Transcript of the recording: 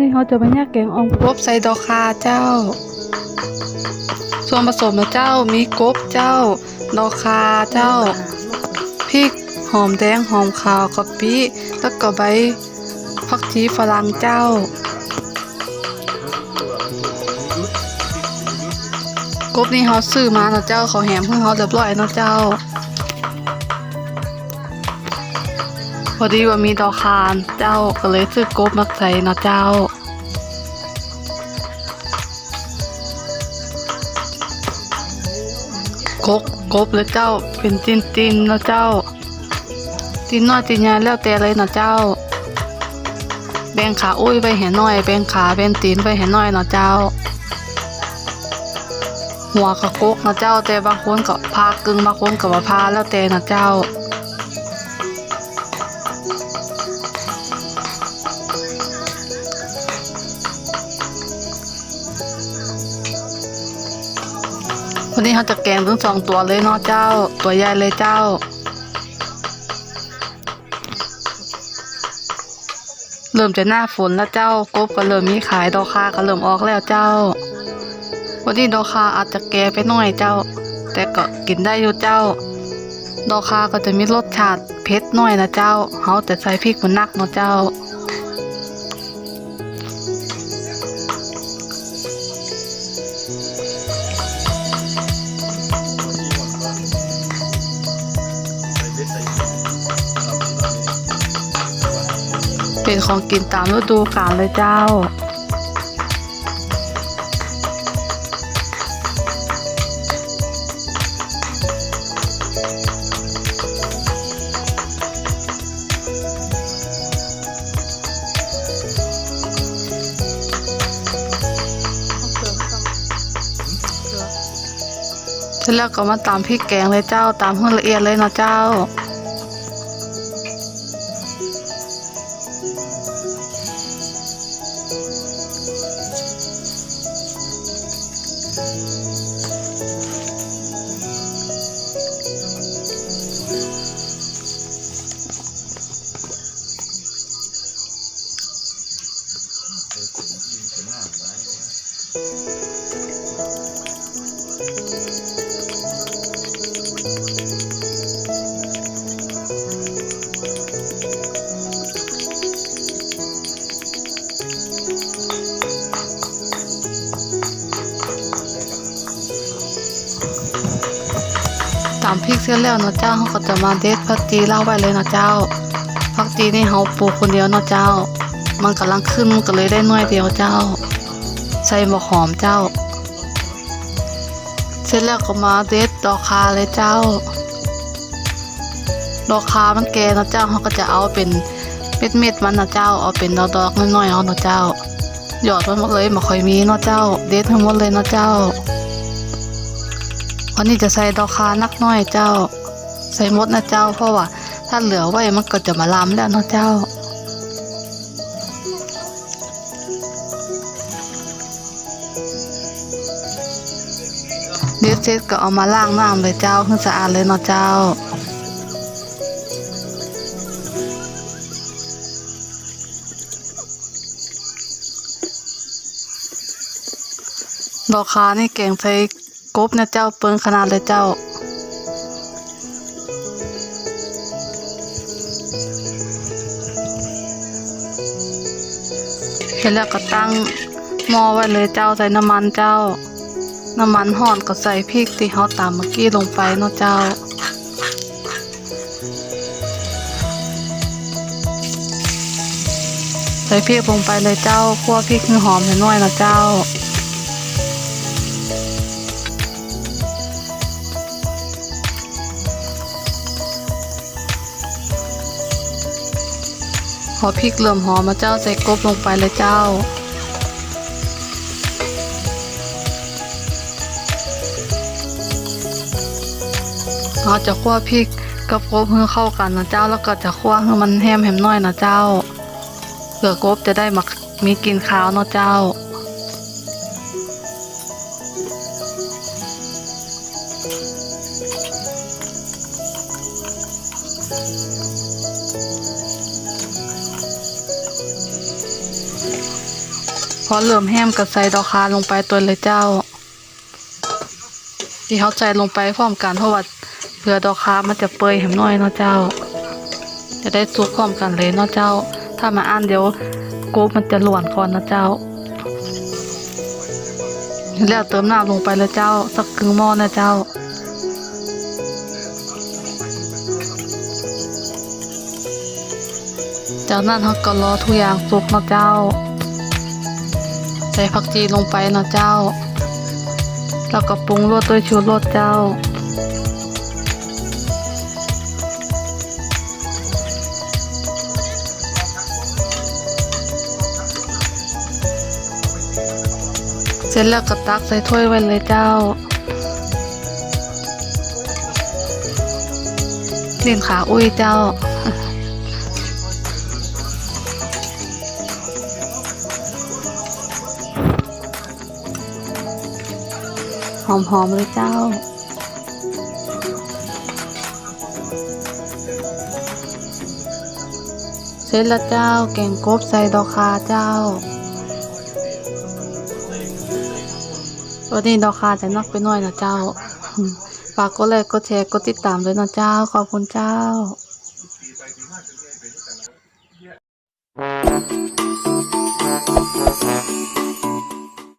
นี้เขาจะมาแยกแกงอ่อมกบใส่ดอกคาเจ้า ส่วนผสมนะเจ้ามีกบเจ้า ดอกคาเจ้าพริกหอมแดงหอมขาวกะปิแล้วก็ใบผักชีฝรั่งเจ้ากบนี่เขาซื้อมาเนาะเจ้าเขาแหมเพื่อเขาเรียบร้อยเนาะเจ้า พอดีว่ามีดอกคานเจ้าก็เลยซื้อกบมาใส่เนาะเจ้า กบกบเลยเจ้าเป็นตินตินเนาะเจ้า ตินน้อยตินใหญ่แล้วแต่เลยเนาะเจ้า แบ่งขาอุ้ยไปเห็นน้อย แบ่งขาเป็นตีนไปเห็นน้อยเนาะเจ้า หัวกะกกเนาะเจ้า แต่บางคนก็พากึ่งบางคนก็บ่พาแล้วแต่เนาะเจ้า วันนี้เขาจะแกงทั้งสองตัวเลยเนาะเจ้า ตัวใหญ่เลยเจ้า เริ่มจะหน้าฝนแล้วเจ้ากบก็เริ่มมีขายดอกคาก็เริ่มออกแล้วเจ้า วันนี้ดอกคาอาจจะแก่ไปหน่อยเจ้า แต่ก็กินได้อยู่เจ้า ดอกคาก็จะมีรสชาติเผ็ดหน่อยนะเจ้าเขาแต่ใส่พริกมันนักเนาะเจ้า เป็นของกินตามฤดูกาลเลยเจ้า แล้วก็มาตามพริกแกงเลยเจ้า ตามให้ละเอียดเลยนะเจ้าามพริกเสร็จแล้วเนาะเจ้าเขาก็จะมาเด็ดผักจีเล่าไว้เลยเนาะเจ้าผักจีนี่เขาปลูกคนเดียวเนาะเจ้า มันกำลังขึ้นมันก็เลยได้หน้อยเดียวเจ้า ใส่หมกหอมเจ้า เสร็จแล้วก็มาเด็ดดอกคาเลยเจ้า ดอกคามันแก่นะเจ้าเขาก็จะเอาเป็นเม็ดเม็ดๆมันนะเจ้าเอาเป็นดอกดอกๆน้อยๆเอานะเจ้า หยอดมันหมดเลยมาค่อยมีเนาะเจ้า เด็ดทั้งหมดเลยเนาะเจ้า วันนี้จะใส่ดอกคานักน้อยเจ้า ใส่หมดนะเจ้า เพราะว่าถ้าเหลือไว้มันก็จะมาลามแล้วเนาะเจ้า ร็จก็เอามาล้างน้ำเลยเจ้าให้สะอาดเลยเนาะเจ้าดอกคานี่แกงใส่กบนะเจ้าเปิ้นขนาดเลยเจ้าเสร็จแล้วก็ตั้งหม้อไว้เลยเจ้าใส่น้ำมันเจ้า น้ำมันห่อนก็ใส่พริกที่เขาตามเมื่อกี้ลงไปเนาะเจ้า ใส่พริกลงไปเลยเจ้าคั่วพริกให้หอมให้น้อยนะเจ้าพอพริกเริ่มหอมมาเจ้าใส่กบลงไปเลยเจ้า เราจะคั่วพริกกับกบให้เข้ากันนะเจ้าแล้วก็จะคั่วให้มันแห้มแหมน้อยนะเจ้าเผื่อกบจะได้มามีกินข้าวเนาะเจ้าพอเริ่มแห้มก็ใส่ดอกคาลงไปตัวเลยเจ้า ที่เขาใจลงไปพร้อมกันเพราะว่า เผื่อดอกคามันจะเปื่อยแหมน้อยเนาะเจ้า จะได้สุกพร้อมกันเลยเนาะเจ้า ถ้ามาอ่านเดี๋ยวโกบมันจะหลวนก่อนนะเจ้า แล้วเติมน้ำลงไปเลยเจ้า สักครึ่งหม้อนะเจ้าจากนั้นเขาก็รอทุกอย่างสุกนะเจ้า ใส่ผักจีลงไปนะเจ้า แล้วก็ปรุงรสด้วยชูรสเจ้า ร็จแล้วก็ตักใส่ถ้วยไว้เลยเจ้า เลียงขาอุ้ยเจ้า หอมๆเลยเจ้าเสร็จแล้วเจ้าแกงกบใส่ดอกคาเจ้า วันนี้ดอกคาจะนักไปหน่อยนะเจ้า ฝากกดไลค์กดแชร์กดติดตามด้วยนะเจ้า ขอบคุณเจ้า